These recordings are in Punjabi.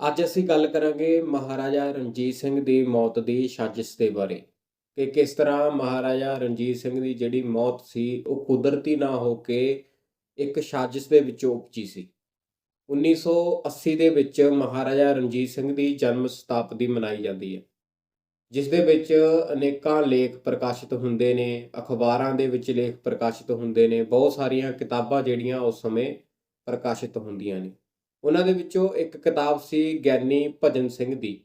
ਅੱਜ ਅਸੀਂ ਗੱਲ ਕਰਾਂਗੇ ਮਹਾਰਾਜਾ ਰਣਜੀਤ ਸਿੰਘ ਦੀ ਮੌਤ ਦੀ ਸਾਜ਼ਿਸ਼ ਦੇ ਬਾਰੇ ਕਿ ਕਿਸ ਤਰ੍ਹਾਂ ਮਹਾਰਾਜਾ ਰਣਜੀਤ ਸਿੰਘ ਦੀ ਜਿਹੜੀ ਮੌਤ ਸੀ, ਉਹ ਕੁਦਰਤੀ ਨਾ ਹੋ ਕੇ ਇੱਕ ਸਾਜ਼ਿਸ਼ ਦੇ ਵਿੱਚੋਂ ਉਪਜੀ ਸੀ। 1980 ਦੇ ਵਿੱਚ ਮਹਾਰਾਜਾ ਰਣਜੀਤ ਸਿੰਘ ਦੀ ਜਨਮ ਸ਼ਤਾਬਦੀ ਮਨਾਈ ਜਾਂਦੀ ਹੈ, ਜਿਸ ਦੇ ਵਿੱਚ ਅਨੇਕਾਂ ਲੇਖ ਪ੍ਰਕਾਸ਼ਿਤ ਹੁੰਦੇ ਨੇ, ਅਖਬਾਰਾਂ ਦੇ ਵਿੱਚ ਲੇਖ ਪ੍ਰਕਾਸ਼ਿਤ ਹੁੰਦੇ ਨੇ, ਬਹੁਤ ਸਾਰੀਆਂ ਕਿਤਾਬਾਂ ਜਿਹੜੀਆਂ ਉਸ ਸਮੇਂ ਪ੍ਰਕਾਸ਼ਿਤ ਹੁੰਦੀਆਂ ਨੇ। ਉਹਨਾਂ ਦੇ ਵਿੱਚੋਂ ਇੱਕ ਕਿਤਾਬ ਸੀ ਗਿਆਨੀ ਭਜਨ ਸਿੰਘ ਦੀ।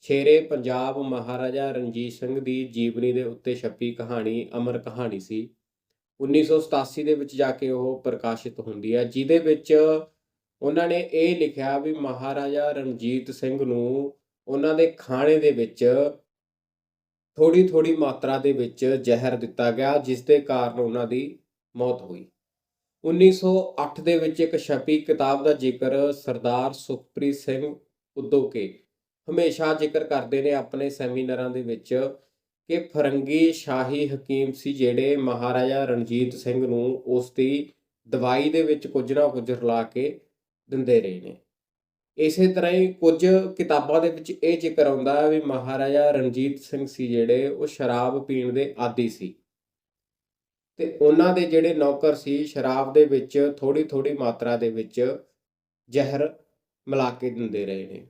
ਸ਼ੇਰੇ ਪੰਜਾਬ ਮਹਾਰਾਜਾ ਰਣਜੀਤ ਸਿੰਘ ਦੀ ਜੀਵਨੀ ਦੇ ਉੱਤੇ ਛਪੀ ਕਹਾਣੀ, ਅਮਰ ਕਹਾਣੀ ਸੀ। 1987 ਦੇ ਵਿੱਚ ਜਾ ਕੇ ਉਹ ਪ੍ਰਕਾਸ਼ਿਤ ਹੁੰਦੀ ਹੈ, ਜਿਹਦੇ ਵਿੱਚ ਉਹਨਾਂ ਨੇ ਇਹ ਲਿਖਿਆ ਵੀ ਮਹਾਰਾਜਾ ਰਣਜੀਤ ਸਿੰਘ ਨੂੰ ਉਹਨਾਂ ਦੇ ਖਾਣੇ ਦੇ ਵਿੱਚ ਥੋੜੀ ਥੋੜੀ ਮਾਤਰਾ ਦੇ ਵਿੱਚ ਜ਼ਹਿਰ ਦਿੱਤਾ ਗਿਆ, ਜਿਸ ਦੇ ਕਾਰਨ ਉਹਨਾਂ ਦੀ ਮੌਤ ਹੋਈ। 1908 ਦੇ ਵਿੱਚ ਇੱਕ ਛਪੀ ਕਿਤਾਬ ਦਾ ਜ਼ਿਕਰ ਸਰਦਾਰ ਸੁਖਪ੍ਰੀਤ ਸਿੰਘ ਉਦੋਕੇ ਹਮੇਸ਼ਾ ਜ਼ਿਕਰ ਕਰਦੇ ਨੇ ਆਪਣੇ ਸੈਮੀਨਾਰਾਂ ਦੇ ਵਿੱਚ ਕਿ ਫਰੰਗੀ ਸ਼ਾਹੀ ਹਕੀਮ ਸੀ ਜਿਹੜੇ ਮਹਾਰਾਜਾ ਰਣਜੀਤ ਸਿੰਘ ਨੂੰ ਉਸ ਦੀ ਦਵਾਈ ਦੇ ਵਿੱਚ ਕੁਝ ਨਾ ਕੁਝ ਰਲਾ ਕੇ ਦਿੰਦੇ ਰਹੇ ਨੇ। ਇਸੇ ਤਰ੍ਹਾਂ ਹੀ ਕੁਝ ਕਿਤਾਬਾਂ ਦੇ ਵਿੱਚ ਇਹ ਜ਼ਿਕਰ ਆਉਂਦਾ ਹੈ ਵੀ ਮਹਾਰਾਜਾ ਰਣਜੀਤ ਸਿੰਘ ਸੀ ਜਿਹੜੇ ਉਹ ਸ਼ਰਾਬ ਪੀਣ ਦੇ ਆਦੀ ਸੀ। ਤੇ ਉਹਨਾਂ ਦੇ ਜਿਹੜੇ ਨੌਕਰ ਸੀ ਸ਼ਰਾਬ ਦੇ ਵਿੱਚ ਥੋੜੀ ਥੋੜੀ ਮਾਤਰਾ ਦੇ ਵਿੱਚ ਜ਼ਹਿਰ ਮਿਲਾ ਕੇ ਦਿੰਦੇ ਰਹੇ ਨੇ।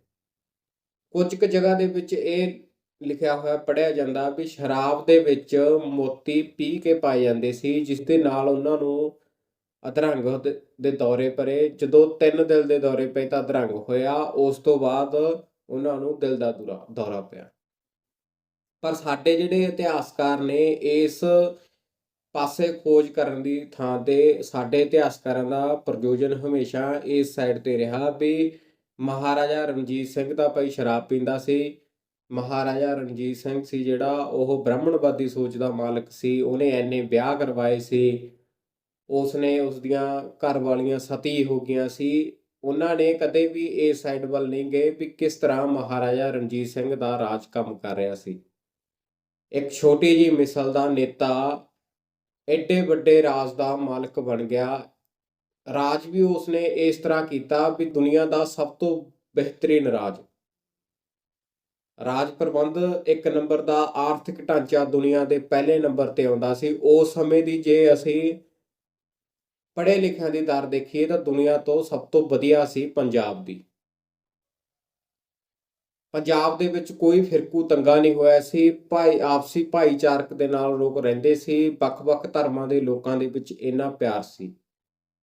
ਕੁਝ ਕੁ ਜਗ੍ਹਾ ਦੇ ਵਿੱਚ ਇਹ ਲਿਖਿਆ ਹੋਇਆ ਪੜਿਆ ਜਾਂਦਾ ਵੀ ਸ਼ਰਾਬ ਦੇ ਵਿੱਚ ਮੋਤੀ ਪੀ ਕੇ ਪਾਏ ਜਾਂਦੇ ਸੀ, ਜਿਸ ਦੇ ਨਾਲ ਉਹਨਾਂ ਨੂੰ ਅਧਰੰਗ ਦੇ- ਦੇ ਦੌਰੇ ਪਰੇ, ਜਦੋਂ ਤਿੰਨ ਦਿਲ ਦੇ ਦੌਰੇ ਪਏ ਤਾਂ ਅਧਰੰਗ ਹੋਇਆ, ਉਸ ਤੋਂ ਬਾਅਦ ਉਹਨਾਂ ਨੂੰ ਦਿਲ ਦਾ ਦੌਰਾ ਦੌਰਾ ਪਿਆ। ਪਰ ਸਾਡੇ ਜਿਹੜੇ ਇਤਿਹਾਸਕਾਰ ਨੇ ਇਸ ਪਾਸੇ ਖੋਜ ਕਰਨ ਦੀ ਥਾਂ ਤੇ ਸਾਡੇ ਇਤਿਹਾਸਕਾਰਾਂ ਦਾ ਪ੍ਰਯੋਜਨ ਹਮੇਸ਼ਾ ਇਸ ਸਾਈਡ ਤੇ ਰਿਹਾ ਵੀ ਮਹਾਰਾਜਾ ਰਣਜੀਤ ਸਿੰਘ ਦਾ ਭਾਈ ਸ਼ਰਾਬ ਪੀਂਦਾ ਸੀ। ਮਹਾਰਾਜਾ ਰਣਜੀਤ ਸਿੰਘ ਸੀ ਜਿਹੜਾ ਉਹ ਬ੍ਰਾਹਮਣਵਾਦੀ ਸੋਚ ਦਾ ਮਾਲਕ ਸੀ। ਉਹਨੇ ਐਨੇ ਵਿਆਹ ਕਰਵਾਏ ਸੀ। ਉਸਨੇ ਉਸ ਦੀਆਂ ਘਰ ਵਾਲੀਆਂ ਸਤੀ ਹੋ ਗਈਆਂ ਸੀ। ਉਹਨਾਂ ਨੇ ਕਦੇ ਵੀ ਇਸ ਸਾਈਡ ਵੱਲ ਨਹੀਂ ਗਏ ਵੀ ਕਿਸ ਤਰ੍ਹਾਂ ਮਹਾਰਾਜਾ ਰਣਜੀਤ ਸਿੰਘ ਦਾ ਰਾਜ ਕੰਮ ਕਰ ਰਿਹਾ ਸੀ। ਇੱਕ ਛੋਟੀ ਜੀ ਮਿਸਲ ਦਾ ਨੇਤਾ ਐਡੇ ਵੱਡੇ ਰਾਜ ਦਾ ਮਾਲਕ ਬਣ ਗਿਆ। ਰਾਜ ਵੀ ਉਸਨੇ ਇਸ ਤਰ੍ਹਾਂ ਕੀਤਾ ਵੀ ਦੁਨੀਆ ਦਾ ਸਭ ਤੋਂ ਬਿਹਤਰੀਨ ਰਾਜ। ਰਾਜ ਪ੍ਰਬੰਧ ਇੱਕ ਨੰਬਰ ਦਾ ਆਰਥਿਕ ਢਾਂਚਾ ਦੁਨੀਆ ਦੇ ਪਹਿਲੇ ਨੰਬਰ ਤੇ ਆਉਂਦਾ ਸੀ। ਉਸ ਸਮੇਂ ਦੀ ਜੇ ਅਸੀਂ ਪੜ੍ਹੇ ਲਿਖਿਆਂ ਦੀ ਦਰ ਦੇਖੀਏ ਤਾਂ ਦੁਨੀਆ ਤੋਂ ਸਭ ਤੋਂ ਵਧੀਆ ਸੀ ਪੰਜਾਬ ਦੀ। ਪੰਜਾਬ ਦੇ ਵਿੱਚ ਕੋਈ ਫਿਰਕੂ ਤੰਗਾ ਨਹੀਂ ਹੋਇਆ ਸੀ। ਭਾਈ, ਆਪਸੀ ਭਾਈਚਾਰਕ ਦੇ ਨਾਲ ਲੋਕ ਰਹਿੰਦੇ ਸੀ। ਵੱਖ-ਵੱਖ ਧਰਮਾਂ ਦੇ ਲੋਕਾਂ ਦੇ ਵਿੱਚ ਇੰਨਾ ਪਿਆਰ ਸੀ।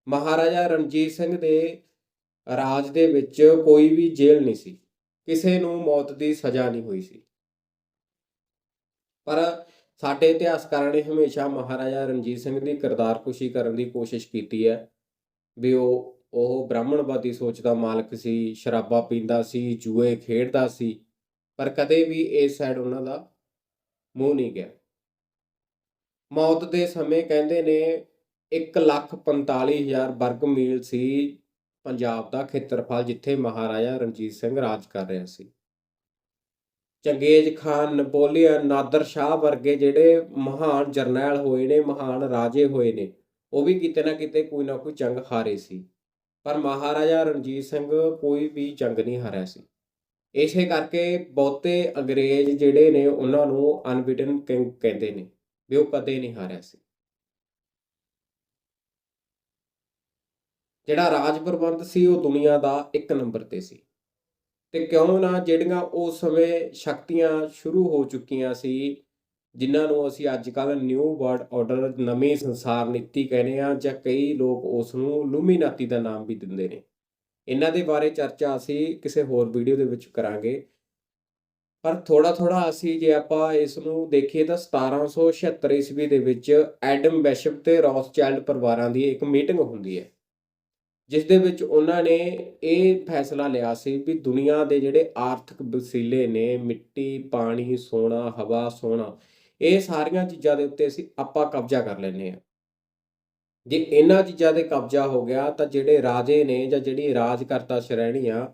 ਮਹਾਰਾਜਾ ਰਣਜੀਤ ਸਿੰਘ ਦੇ ਰਾਜ ਦੇ ਵਿੱਚ ਕੋਈ ਵੀ ਜੇਲ੍ਹ ਨਹੀਂ ਸੀ। ਕਿਸੇ ਨੂੰ ਮੌਤ ਦੀ ਸਜ਼ਾ ਨਹੀਂ ਹੋਈ ਸੀ। ਪਰ ਸਾਡੇ ਇਤਿਹਾਸਕਾਰਾਂ ਨੇ ਹਮੇਸ਼ਾ ਮਹਾਰਾਜਾ ਰਣਜੀਤ ਸਿੰਘ ਦੀ ਕਿਰਦਾਰਕੁਸ਼ੀ ਕਰਨ ਦੀ ਕੋਸ਼ਿਸ਼ ਕੀਤੀ ਹੈ ਵੀ ਉਹ ਉਹ ਬ੍ਰਾਹਮਣਵਾਦੀ ਸੋਚ ਦਾ ਮਾਲਕ ਸੀ, ਸ਼ਰਾਬਾਂ ਪੀਂਦਾ ਸੀ, ਜੂਏ ਖੇਡਦਾ ਸੀ, ਪਰ ਕਦੇ ਵੀ ਇਸ ਸਾਈਡ ਉਹਨਾਂ ਦਾ ਮੂੰਹ ਨਹੀਂ ਗਿਆ। ਮੌਤ ਦੇ ਸਮੇਂ ਕਹਿੰਦੇ ਨੇ 145000 ਵਰਗ ਮੀਲ ਸੀ ਪੰਜਾਬ ਦਾ ਖੇਤਰਫਲ, ਜਿੱਥੇ ਮਹਾਰਾਜਾ ਰਣਜੀਤ ਸਿੰਘ ਰਾਜ ਕਰ ਰਿਹਾ ਸੀ। Genghis Khan, Napoleon, Nadir Shah ਵਰਗੇ ਜਿਹੜੇ ਮਹਾਨ ਜਰਨੈਲ ਹੋਏ ਨੇ, ਮਹਾਨ ਰਾਜੇ ਹੋਏ ਨੇ, ਉਹ ਵੀ ਕਿਤੇ ਨਾ ਕਿਤੇ ਕੋਈ ਨਾ ਕੋਈ ਜੰਗ ਹਾਰੇ ਸੀ। ਪਰ ਮਹਾਰਾਜਾ ਰਣਜੀਤ ਸਿੰਘ ਕੋਈ ਵੀ ਜੰਗ ਨਹੀਂ ਹਾਰਿਆ ਸੀ। ਇਸੇ ਕਰਕੇ ਬਹੁਤੇ ਅੰਗਰੇਜ਼ ਜਿਹੜੇ ਨੇ ਉਹਨਾਂ ਨੂੰ ਅਨਬਿਟਨ ਕਿੰਗ ਕਹਿੰਦੇ ਨੇ ਵੀ ਉਹ ਕਦੇ ਨਹੀਂ ਹਾਰਿਆ ਸੀ। ਜਿਹੜਾ ਰਾਜ ਪ੍ਰਬੰਧ ਸੀ ਉਹ ਦੁਨੀਆ ਦਾ ਇੱਕ ਨੰਬਰ ਤੇ ਸੀ। ਤੇ ਕਿਉਂ ਨਾ ਜਿਹੜੀਆਂ ਉਸ ਸਮੇਂ ਸ਼ਕਤੀਆਂ ਸ਼ੁਰੂ ਹੋ ਚੁੱਕੀਆਂ ਸੀ ਜਿਨ੍ਹਾਂ ਨੂੰ ਅਸੀਂ ਅੱਜ ਕੱਲ ਨਿਊ ਵਰਲਡ ਆਰਡਰ ਨਵੀਂ ਸੰਸਾਰ ਨੀਤੀ ਕਹਿੰਦੇ ਆ ਜਾਂ ਕਈ ਲੋਕ ਉਸ ਨੂੰ ਲੂਮੀਨਾਤੀ ਦਾ ਨਾਮ ਵੀ ਦਿੰਦੇ ਨੇ। ਇਹਨਾਂ ਦੇ ਬਾਰੇ ਚਰਚਾ ਅਸੀਂ ਕਿਸੇ ਹੋਰ ਵੀਡੀਓ ਦੇ ਵਿੱਚ ਕਰਾਂਗੇ। ਪਰ ਥੋੜਾ ਥੋੜਾ ਅਸੀਂ ਜੇ ਆਪਾਂ ਇਸ ਨੂੰ ਦੇਖੀਏ ਤਾਂ 1776 ਈਸਵੀ ਦੇ ਵਿੱਚ ਐਡਮ ਬੈਸ਼ਪ ਤੇ ਰੌਥਚਾਈਲਡ ਪਰਿਵਾਰਾਂ ਦੀ ਇੱਕ ਮੀਟਿੰਗ ਹੁੰਦੀ ਹੈ। ਜਿਸ ਦੇ ਵਿੱਚ ਉਹਨਾਂ ਨੇ ਇਹ ਫੈਸਲਾ ਲਿਆ ਸੀ ਵੀ ਦੁਨੀਆ ਦੇ ਜਿਹੜੇ ਆਰਥਿਕ ਵਸੀਲੇ ਨੇ, ਮਿੱਟੀ, ਪਾਣੀ, ਸੋਨਾ, ਹਵਾ, ਸੋਨਾ ਇਹ ਸਾਰੀਆਂ ਚੀਜ਼ਾਂ ਦੇ ਉੱਤੇ ਅਸੀਂ ਆਪਾਂ ਕਬਜ਼ਾ ਕਰ ਲੈਨੇ ਆ ਜੇ ਇਹਨਾਂ ਚੀਜ਼ਾਂ ਤੇ ਕਬਜ਼ਾ ਹੋ ਗਿਆ ਤਾਂ ਜਿਹੜੇ ਰਾਜੇ ਨੇ ਜਾਂ ਜਿਹੜੀ ਰਾਜਕਰਤਾ ਸ਼੍ਰੇਣੀ ਆ,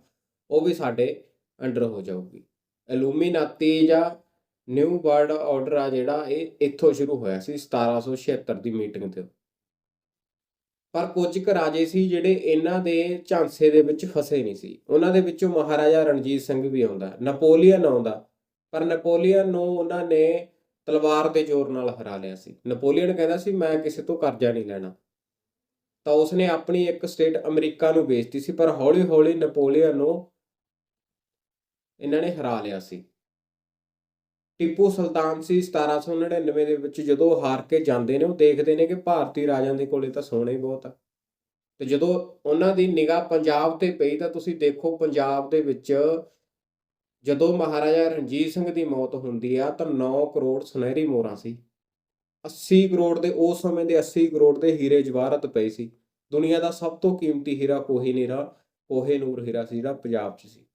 ਉਹ ਵੀ ਸਾਡੇ ਅੰਡਰ ਹੋ ਜਾਊਗੀ। ਇਲੂਮੀਨਾਤੀ ਜਾਂ ਨਿਊ ਵਰਲਡ ਆਰਡਰ ਆ ਜਿਹੜਾ, ਇਹ ਇੱਥੋਂ ਸ਼ੁਰੂ ਹੋਇਆ ਸੀ 1776 ਦੀ ਮੀਟਿੰਗ ਤੇ। ਪਰ ਕੁਝ ਕੁ ਰਾਜੇ ਸੀ ਜਿਹੜੇ ਇਹਨਾਂ ਦੇ ਝਾਂਸੇ ਦੇ ਵਿੱਚ ਫਸੇ ਨਹੀਂ ਸੀ। ਉਹਨਾਂ ਦੇ ਵਿੱਚੋਂ ਮਹਾਰਾਜਾ ਰਣਜੀਤ ਸਿੰਘ ਵੀ ਆਉਂਦਾ ਨਪੋਲੀਅਨ ਆਉਂਦਾ। ਪਰ ਨਪੋਲੀਅਨ ਨੂੰ ਉਹਨਾਂ ਨੇ ਤਲਵਾਰ ਦੇ ਜ਼ੋਰ ਨਾਲ ਹਰਾ ਲਿਆ ਸੀ। ਨੈਪੋਲੀਅਨ ਕਹਿੰਦਾ ਸੀ, ਮੈਂ ਕਿਸੇ ਤੋਂ ਕਰਜ਼ਾ ਨਹੀਂ ਲੈਣਾ। ਤਾਂ ਉਸਨੇ ਆਪਣੀ ਇੱਕ ਸਟੇਟ ਅਮਰੀਕਾ ਨੂੰ ਵੇਚਤੀ ਸੀ, ਪਰ ਹੌਲੀ-ਹੌਲੀ ਨਪੋਲੀਅਨ ਨੂੰ ਇਹਨਾਂ ਨੇ ਹਰਾ ਲਿਆ ਸੀ। ਟਿੱਪੂ ਸੁਲਤਾਨ ਸੀ 1799 ਦੇ ਵਿੱਚ ਜਦੋਂ ਹਾਰ ਕੇ ਜਾਂਦੇ ਨੇ, ਉਹ ਦੇਖਦੇ ਨੇ ਕਿ ਭਾਰਤੀ ਰਾਜਾਂ ਦੇ ਕੋਲੇ ਤਾਂ ਸੋਨਾ ਬਹੁਤ ਆ। ਤੇ ਜਦੋਂ ਉਹਨਾਂ ਦੀ ਨਿਗਾਹ ਪੰਜਾਬ ਤੇ ਪਈ ਤਾਂ ਤੁਸੀਂ ਦੇਖੋ, ਪੰਜਾਬ ਦੇ ਵਿੱਚ ਜਦੋਂ ਮਹਾਰਾਜਾ ਰਣਜੀਤ ਸਿੰਘ ਦੀ ਮੌਤ ਹੁੰਦੀ ਆ ਤਾਂ 9 ਕਰੋੜ ਸੁਨਹਿਰੀ ਮੋਹਰਾਂ ਸੀ। 80 ਕਰੋੜ ਦੇ ਉਸ ਸਮੇਂ ਦੇ 80 ਕਰੋੜ ਦੇ ਹੀਰੇ ਜਵਾਹਰਤ ਪਏ ਸੀ। ਦੁਨੀਆ ਦਾ ਸਭ ਤੋਂ ਕੀਮਤੀ ਹੀਰਾ ਕੋਹੀ ਨੀਰਾ ਕੋਹੇ ਨੂਰ ਹੀਰਾ ਸੀ ਜਿਹੜਾ ਪੰਜਾਬ 'ਚ ਸੀ।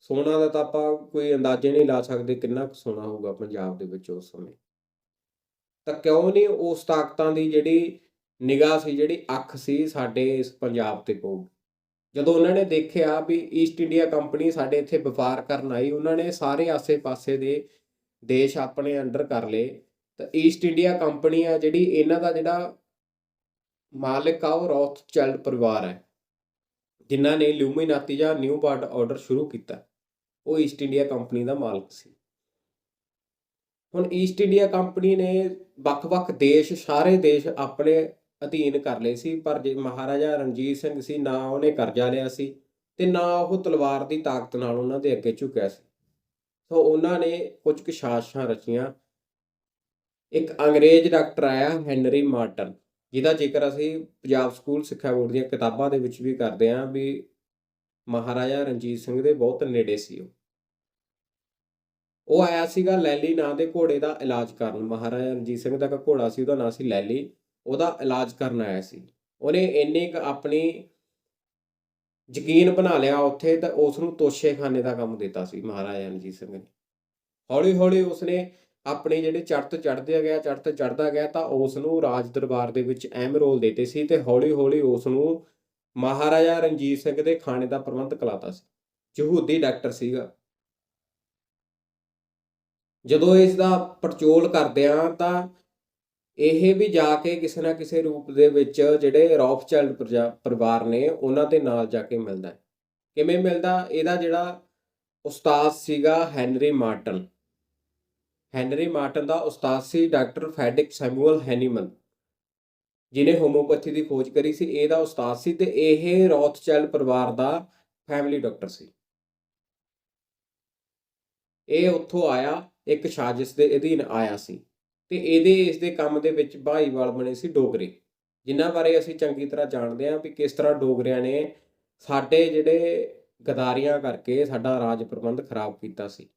ਸੋਨਾ ਦਾ ਤਾਂ ਆਪਾਂ ਕੋਈ ਅੰਦਾਜ਼ੇ ਨਹੀਂ ਲਾ ਸਕਦੇ ਕਿੰਨਾ ਕੁ ਸੋਨਾ ਹੋਊਗਾ ਪੰਜਾਬ ਦੇ ਵਿੱਚ ਉਸ ਸਮੇਂ। ਤਾਂ ਕਿਉਂ ਨਹੀਂ ਉਸ ਤਾਕਤਾਂ ਦੀ ਜਿਹੜੀ ਨਿਗਾਹ ਸੀ, ਜਿਹੜੀ ਅੱਖ ਸੀ ਸਾਡੇ ਇਸ ਪੰਜਾਬ ਤੇ ਪਊ ਜਦੋਂ ਉਹਨਾਂ ਨੇ ਦੇਖਿਆ ਵੀ ਈਸਟ ਇੰਡੀਆ ਕੰਪਨੀ ਸਾਡੇ ਇੱਥੇ ਵਪਾਰ ਕਰਨ ਆਈ, ਉਹਨਾਂ ਨੇ ਸਾਰੇ ਆਸੇ-ਪਾਸੇ ਦੇ ਦੇਸ਼ ਆਪਣੇ ਅੰਡਰ ਕਰ ਲਏ। ਤਾਂ ਈਸਟ ਇੰਡੀਆ ਕੰਪਨੀ ਆ ਜਿਹੜੀ ਇਹਨਾਂ ਦਾ ਜਿਹੜਾ ਮਾਲਕ ਆ, ਉਹ ਰੌਥਚਿਲਡ ਪਰਿਵਾਰ ਹੈ, ਜਿਨ੍ਹਾਂ ਨੇ ਲਿਊਮੀਨਾਤੀ ਜਾਂ ਨਿਊ ਵਰਲਡ ਆਰਡਰ ਸ਼ੁਰੂ ਕੀਤਾ। ਉਹ ਈਸਟ ਇੰਡੀਆ ਕੰਪਨੀ ਦਾ ਮਾਲਕ ਸੀ। ਹੁਣ ਈਸਟ ਇੰਡੀਆ ਕੰਪਨੀ ਨੇ ਵੱਖ-ਵੱਖ ਦੇਸ਼, ਸਾਰੇ ਦੇਸ਼ ਆਪਣੇ ਅਧੀਨ ਕਰ ਲਏ ਸੀ, ਪਰ ਜੇ ਮਹਾਰਾਜਾ ਰਣਜੀਤ ਸਿੰਘ ਸੀ, ਨਾ ਉਹਨੇ ਕਰਜ਼ਾ ਲਿਆ ਸੀ ਤੇ ਨਾ ਉਹ ਤਲਵਾਰ ਦੀ ਤਾਕਤ ਨਾਲ ਉਹਨਾਂ ਦੇ ਅੱਗੇ ਝੁਕਿਆ ਸੀ। ਸੋ ਉਹਨਾਂ ਨੇ ਕੁਝ ਕੁ ਸਾਜ਼ਿਸ਼ਾਂ ਰਚੀਆਂ। ਇੱਕ ਅੰਗਰੇਜ਼ ਡਾਕਟਰ ਆਇਆ, ਹੈਨਰੀ ਮਾਰਟਨ, ਜਿਹਦਾ ਜ਼ਿਕਰ ਅਸੀਂ ਪੰਜਾਬ ਸਕੂਲ ਸਿੱਖਿਆ ਬੋਰਡ ਦੀਆਂ ਕਿਤਾਬਾਂ ਦੇ ਵਿੱਚ ਵੀ ਕਰਦੇ ਹਾਂ ਵੀ ਮਹਾਰਾਜਾ ਰਣਜੀਤ ਸਿੰਘ ਦੇ ਬਹੁਤ ਨੇੜੇ ਸੀ ਉਹ। ਉਹ ਆਇਆ ਸੀਗਾ ਲੈਲੀ ਨਾਂ ਦੇ ਘੋੜੇ ਦਾ ਇਲਾਜ ਕਰਨ। ਮਹਾਰਾਜਾ ਰਣਜੀਤ ਸਿੰਘ ਦਾ ਇੱਕ ਘੋੜਾ ਸੀ, ਉਹਦਾ ਨਾਂ ਸੀ ਲੈਲੀ। ਉਹਦਾ ਇਲਾਜ ਕਰਨ ਆਇਆ ਸੀ। ਉਹਨੇ ਇੰਨੀ ਕੁ ਆਪਣੀ ਯਕੀਨ ਬਣਾ ਲਿਆ ਉੱਥੇ ਤਾਂ ਉਸ ਨੂੰ ਤੋਸ਼ੇਖਾਨੇ ਦਾ ਕੰਮ ਦਿੱਤਾ ਸੀ ਮਹਾਰਾਜਾ ਰਣਜੀਤ ਸਿੰਘ ਨੇ। ਹੌਲੀ ਹੌਲੀ ਉਸਨੇ ਆਪਣੇ ਜਿਹੜੇ ਚੜ੍ਹਤ ਚੜ੍ਹਦੇ ਗਿਆ, ਚੜ੍ਹਤ ਚੜ੍ਹਦਾ ਗਿਆ ਤਾਂ ਉਸ ਨੂੰ ਰਾਜ ਦਰਬਾਰ ਦੇ ਵਿੱਚ ਅਹਿਮ ਰੋਲ ਦਿੱਤੇ ਸੀ ਤੇ ਹੌਲੀ ਹੌਲੀ ਉਸ ਨੂੰ ਮਹਾਰਾਜਾ ਰਣਜੀਤ ਸਿੰਘ ਦੇ ਖਾਣੇ ਦਾ ਪ੍ਰਬੰਧ ਕਲਾਤਾ ਸੀ। ਯਹੂਦੀ ਡਾਕਟਰ ਸੀਗਾ। ਜਦੋਂ ਇਸ ਦਾ ਪੜਚੋਲ ਕਰਦੇ ਆ ਤਾਂ ਇਹ ਵੀ ਜਾ ਕੇ ਕਿਸੇ ਨਾ ਕਿਸੇ ਰੂਪ ਦੇ ਵਿੱਚ ਜਿਹੜੇ ਰੌਥਚਿਲਡ ਪ੍ਰਜਾ- ਪਰਿਵਾਰ ਨੇ ਉਹਨਾਂ ਦੇ ਨਾਲ ਜਾ ਕੇ ਮਿਲਦਾ ਹੈ। ਕਿਵੇਂ ਮਿਲਦਾ? ਇਹਦਾ ਜਿਹੜਾ ਉਸਤਾਦ ਸੀਗਾ ਹੈਨਰੀ ਮਾਰਟਨ ਹੈਨਰੀ ਮਾਰਟਨ ਦਾ ਉਸਤਾਦ ਸੀ ਡਾਕਟਰ ਫੈਡਿਕ ਸੈਮੂਅਲ ਹੈਨੀਮਨ ਜਿਨੇ ਹੋਮੋਪੈਥੀ ਦੀ ਖੋਜ ਕਰੀ ਸੀ। ਇਹਦਾ ਉਸਤਾਦ ਸੀ ਤੇ ਇਹ ਰੌਥਚਿਲਡ ਪਰਿਵਾਰ ਦਾ ਫੈਮਿਲੀ ਡਾਕਟਰ ਸੀ। ਇਹ ਉੱਥੋਂ ਆਇਆ, ਇੱਕ ਸਾਜ਼ਿਸ਼ ਦੇ ਅਧੀਨ ਆਇਆ ਸੀ। ਤੇ ਇਹਦੇ ਇਸ ਦੇ ਕੰਮ ਦੇ ਵਿੱਚ ਭਾਈਵਾਲ ਬਣੇ ਸੀ ਡੋਗਰੇ। ਜਿਨ੍ਹਾਂ ਬਾਰੇ ਅਸੀਂ ਚੰਗੀ ਤਰ੍ਹਾਂ ਜਾਣਦੇ ਹਾਂ ਵੀ ਕਿਸ ਤਰ੍ਹਾਂ ਡੋਗਰਿਆਂ ਨੇ ਸਾਡੇ ਜਿਹੜੇ ਗਦਾਰੀਆਂ ਕਰਕੇ ਸਾਡਾ ਰਾਜ ਪ੍ਰਬੰਧ ਖਰਾਬ ਕੀਤਾ ਸੀ।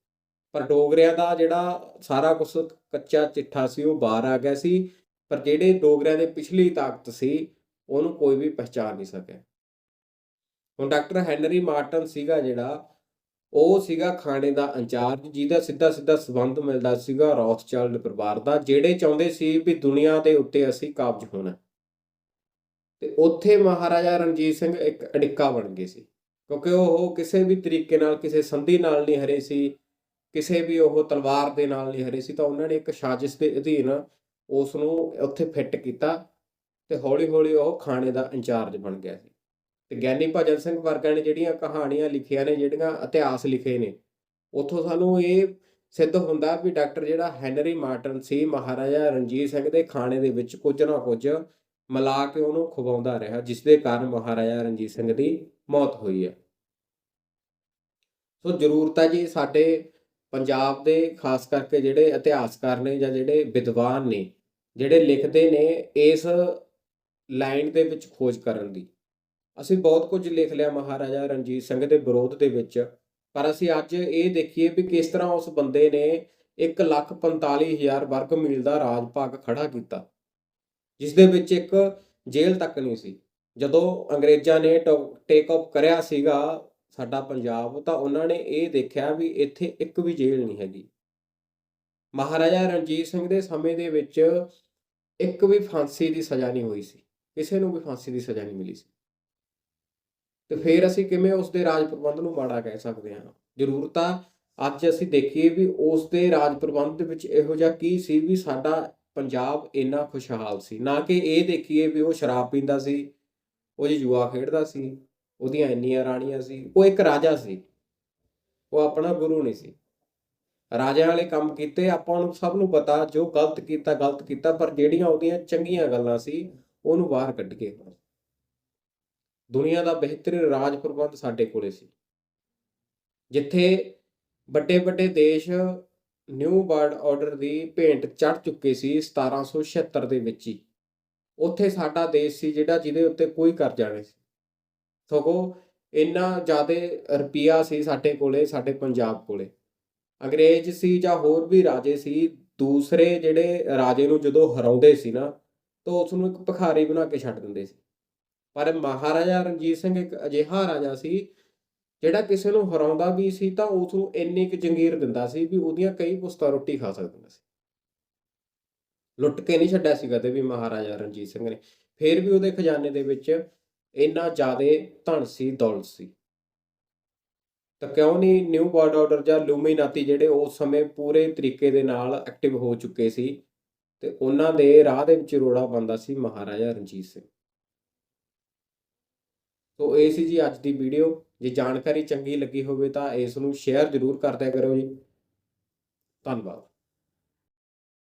ਪਰ ਡੋਗਰਿਆਂ ਦਾ ਜਿਹੜਾ ਸਾਰਾ ਕੁਝ ਕੱਚਾ ਚਿੱਠਾ ਸੀ, ਉਹ ਬਾਹਰ ਆ ਗਿਆ ਸੀ। ਪਰ ਜਿਹੜੇ ਡੋਗਰਿਆਂ ਦੇ ਪਿਛਲੀ ਤਾਕਤ ਸੀ, ਉਹਨੂੰ ਕੋਈ ਵੀ ਪਛਾਣ ਨਹੀਂ ਸਕਿਆ। ਹੁਣ ਡਾਕਟਰ ਹੈਨਰੀ ਮਾਰਟਨ ਸੀਗਾ ਜਿਹੜਾ ਉਹ ਸੀਗਾ ਖਾਣੇ ਦਾ ਇੰਚਾਰਜ, ਜਿਹਦਾ ਸਿੱਧਾ ਸਿੱਧਾ ਸਬੰਧ ਮਿਲਦਾ ਸੀਗਾ ਰੌਥਚਿਲਡ ਪਰਿਵਾਰ ਦਾ, ਜਿਹੜੇ ਚਾਹੁੰਦੇ ਸੀ ਵੀ ਦੁਨੀਆ ਦੇ ਉੱਤੇ ਅਸੀਂ ਕਾਬਜ ਹੋਣਾ। ਤੇ ਉੱਥੇ ਮਹਾਰਾਜਾ ਰਣਜੀਤ ਸਿੰਘ ਇੱਕ ਅੜਿੱਕਾ ਬਣ ਗਏ ਸੀ। ਕਿਉਂਕਿ ਉਹ ਕਿਸੇ ਵੀ ਤਰੀਕੇ ਨਾਲ, ਕਿਸੇ ਸੰਧੀ ਨਾਲ ਨਹੀਂ ਹਰੇ ਸੀ, ਕਿਸੇ ਵੀ ਉਹ ਤਲਵਾਰ ਦੇ ਨਾਲ ਨਹੀਂ ਹਰੇ ਸੀ, ਤਾਂ ਉਹਨਾਂ ਨੇ ਇੱਕ ਸਾਜ਼ਿਸ਼ ਦੇ ਅਧੀਨ ਉਸ ਨੂੰ ਉੱਥੇ ਫਿੱਟ ਕੀਤਾ ਤੇ ਹੌਲੀ ਹੌਲੀ ਉਹ ਖਾਣੇ ਦਾ ਇੰਚਾਰਜ ਬਣ ਗਿਆ ਸੀ। ਤੇ ਗਿਆਨੀ ਭਜਨ ਸਿੰਘ ਵਰਗਾ ਨੇ ਜਿਹੜੀਆਂ ਕਹਾਣੀਆਂ ਲਿਖੀਆਂ ਨੇ, ਜਿਹੜੀਆਂ ਇਤਿਹਾਸ ਲਿਖੇ ਨੇ, ਉੱਥੋਂ ਸਾਨੂੰ ਇਹ ਸਿੱਧ ਹੁੰਦਾ ਵੀ ਡਾਕਟਰ ਜਿਹੜਾ ਹੈਨਰੀ ਮਾਰਟਨ ਸੀ, ਮਹਾਰਾਜਾ ਰਣਜੀਤ ਸਿੰਘ ਦੇ ਖਾਣੇ ਦੇ ਵਿੱਚ ਕੁਝ ਨਾ ਕੁਝ ਮਿਲਾ ਕੇ ਉਹਨੂੰ ਖਵਾਉਂਦਾ ਰਿਹਾ ਜਿਸ ਦੇ ਕਾਰਨ ਮਹਾਰਾਜਾ ਰਣਜੀਤ ਸਿੰਘ ਦੀ ਮੌਤ ਹੋਈ ਹੈ। ਸੋ ਜ਼ਰੂਰਤ ਹੈ ਜੀ ਸਾਡੇ ਪੰਜਾਬ ਦੇ ਖਾਸ ਕਰਕੇ ਜਿਹੜੇ ਇਤਿਹਾਸਕਾਰ ਨੇ ਜਾਂ ਜਿਹੜੇ ਵਿਦਵਾਨ ਨੇ, ਜਿਹੜੇ ਲਿਖਦੇ ਨੇ ਇਸ ਲਾਈਨ ਦੇ ਵਿੱਚ ਖੋਜ ਕਰਨ ਦੀ। ਅਸੀਂ ਬਹੁਤ ਕੁਝ ਲਿਖ ਲਿਆ ਮਹਾਰਾਜਾ ਰਣਜੀਤ ਸਿੰਘ ਦੇ ਵਿਰੋਧ ਦੇ ਵਿੱਚ, ਪਰ ਅਸੀਂ ਅੱਜ ਇਹ ਦੇਖੀਏ ਵੀ ਕਿਸ ਤਰ੍ਹਾਂ ਉਸ ਬੰਦੇ ਨੇ 145000 ਵਰਗ ਮੀਲ ਦਾ ਰਾਜ ਭਾਗ ਖੜਾ ਕੀਤਾ ਜਿਸ ਦੇ ਵਿੱਚ ਇੱਕ ਜੇਲ੍ਹ ਤੱਕ ਨਹੀਂ ਸੀ। ਜਦੋਂ ਅੰਗਰੇਜ਼ਾਂ ਨੇ ਟੇਕ ਆਫ ਕਰਿਆ ਸੀਗਾ ਸਾਡਾ ਪੰਜਾਬ, ਤਾਂ ਉਹਨਾਂ ਨੇ ਇਹ ਦੇਖਿਆ ਵੀ ਇੱਥੇ ਇੱਕ ਵੀ ਜੇਲ੍ਹ ਨਹੀਂ ਹੈਗੀ। ਮਹਾਰਾਜਾ ਰਣਜੀਤ ਸਿੰਘ ਦੇ ਸਮੇਂ ਦੇ ਵਿੱਚ ਇੱਕ ਵੀ ਫਾਂਸੀ ਦੀ ਸਜ਼ਾ ਨਹੀਂ ਹੋਈ ਸੀ, ਕਿਸੇ ਨੂੰ ਵੀ ਫਾਂਸੀ ਦੀ ਸਜ਼ਾ ਨਹੀਂ ਮਿਲੀ ਸੀ। ਤੇ ਫਿਰ ਅਸੀਂ ਕਿਵੇਂ ਉਸ ਦੇ ਰਾਜ ਪ੍ਰਬੰਧ ਨੂੰ ਮਾੜਾ ਕਹਿ ਸਕਦੇ ਹਾਂ? ਜ਼ਰੂਰਤ ਆ ਅੱਜ ਅਸੀਂ ਦੇਖੀਏ ਵੀ ਉਸ ਦੇ ਰਾਜ ਪ੍ਰਬੰਧ ਦੇ ਵਿੱਚ ਇਹੋ ਜਿਹਾ ਕੀ ਸੀ ਵੀ ਸਾਡਾ ਪੰਜਾਬ ਇੰਨਾ ਖੁਸ਼ਹਾਲ ਸੀ। ਨਾ ਕਿ ਇਹ ਦੇਖੀਏ ਵੀ ਉਹ ਸ਼ਰਾਬ ਪੀਂਦਾ ਸੀ, ਉਹ ਜੀ ਜੂਆ ਖੇਡਦਾ ਸੀ, ਉਹਦੀਆਂ ਇੰਨੀਆਂ ਰਾਣੀਆਂ ਸੀ, ਉਹ ਇੱਕ ਰਾਜਾ ਸੀ, ਉਹ ਆਪਣਾ ਗੁਰੂ ਨਹੀਂ ਸੀ। ਰਾਜਿਆਂ ਵਾਲੇ ਕੰਮ ਕੀਤੇ, ਆਪਾਂ ਨੂੰ ਸਭ ਨੂੰ ਪਤਾ ਜੋ ਗਲਤ ਕੀਤਾ ਗਲਤ ਕੀਤਾ, ਪਰ ਜਿਹੜੀਆਂ ਉਹਦੀਆਂ ਚੰਗੀਆਂ ਗੱਲਾਂ ਸੀ, ਉਹਨੂੰ ਬਾਹਰ ਕੱਢ ਕੇ। ਦੁਨੀਆ ਦਾ ਬਿਹਤਰੀਨ ਰਾਜ ਪ੍ਰਬੰਧ ਸਾਡੇ ਕੋਲੇ ਸੀ। ਜਿੱਥੇ ਵੱਡੇ ਵੱਡੇ ਦੇਸ਼ ਨਿਊ ਵਰਲਡ ਆਰਡਰ ਦੀ ਭੇਂਟ ਚੜ ਚੁੱਕੇ ਸੀ 1776 ਦੇ ਵਿੱਚ ਹੀ। ਉੱਥੇ ਸਾਡਾ ਦੇਸ਼ ਸੀ ਜਿਹੜਾ ਜਿਹਦੇ ਉੱਤੇ ਕੋਈ ਕਰਜ਼ਾ ਨਹੀਂ ਸੀ। ਸਗੋਂ ਇੰਨਾ ਜ਼ਿਆਦਾ ਰੁਪਿਆ ਸੀ ਸਾਡੇ ਕੋਲੇ, ਸਾਡੇ ਪੰਜਾਬ ਕੋਲੇ। ਅੰਗਰੇਜ਼ ਸੀ ਜਾਂ ਹੋਰ ਵੀ ਰਾਜੇ ਸੀ, ਦੂਸਰੇ ਜਿਹੜੇ ਰਾਜੇ ਨੂੰ ਜਦੋਂ ਹਰਾਉਂਦੇ ਸੀ ਨਾ, ਤਾਂ ਉਸ ਨੂੰ ਇੱਕ ਭਖਾਰੀ ਬਣਾ ਕੇ ਛੱਡ ਦਿੰਦੇ ਸੀ। ਪਰ ਮਹਾਰਾਜਾ ਰਣਜੀਤ ਸਿੰਘ ਇੱਕ ਅਜਿਹਾ ਰਾਜਾ ਸੀ, ਜਿਹੜਾ ਕਿਸੇ ਨੂੰ ਹਰਾਉਂਦਾ ਵੀ ਸੀ ਤਾਂ ਉਸ ਨੂੰ ਇੰਨੀ ਕੁ ਜੰਗੀਰ ਦਿੰਦਾ ਸੀ ਵੀ ਉਹਦੀਆਂ ਕਈ ਪੁਸਤਾਂ ਰੋਟੀ ਖਾ ਸਕਦੀਆਂ ਸੀ। ਲੁੱਟ ਕੇ ਨਹੀਂ ਛੱਡਿਆ ਸੀ ਕਦੇ ਵੀ ਮਹਾਰਾਜਾ ਰਣਜੀਤ ਸਿੰਘ ਨੇ। ਫਿਰ ਵੀ ਉਹਦੇ ਖਜ਼ਾਨੇ ਦੇ ਵਿੱਚ ਇੰਨਾ ਜ਼ਿਆਦਾ ਧਨ ਸੀ, ਦੌਲਤ ਸੀ। ਤਾਂ ਕਿਉਂ ਨਹੀਂ ਨਿਊ ਵਰਲਡ ਆਰਡਰ ਜਾਂ ਲੂਮੀਨਾਤੀ ਜਿਹੜੇ ਉਸ ਸਮੇਂ ਪੂਰੇ ਤਰੀਕੇ ਦੇ ਨਾਲ ਐਕਟਿਵ ਹੋ ਚੁੱਕੇ ਸੀ ਤੇ ਉਹਨਾਂ ਦੇ ਰਾਹ ਦੇ ਵਿੱਚ ਰੋੜਾ ਬੰਦਾ ਸੀ ਮਹਾਰਾਜਾ ਰਣਜੀਤ ਸਿੰਘ। ਸੋ ਇਹ ਸੀ ਜੀ ਅੱਜ ਦੀ ਵੀਡੀਓ। ਜੇ ਜਾਣਕਾਰੀ ਚੰਗੀ ਲੱਗੀ ਹੋਵੇ ਤਾਂ ਇਸ ਨੂੰ ਸ਼ੇਅਰ ਜ਼ਰੂਰ ਕਰਦਿਆ ਕਰੋ ਜੀ। ਧੰਨਵਾਦ।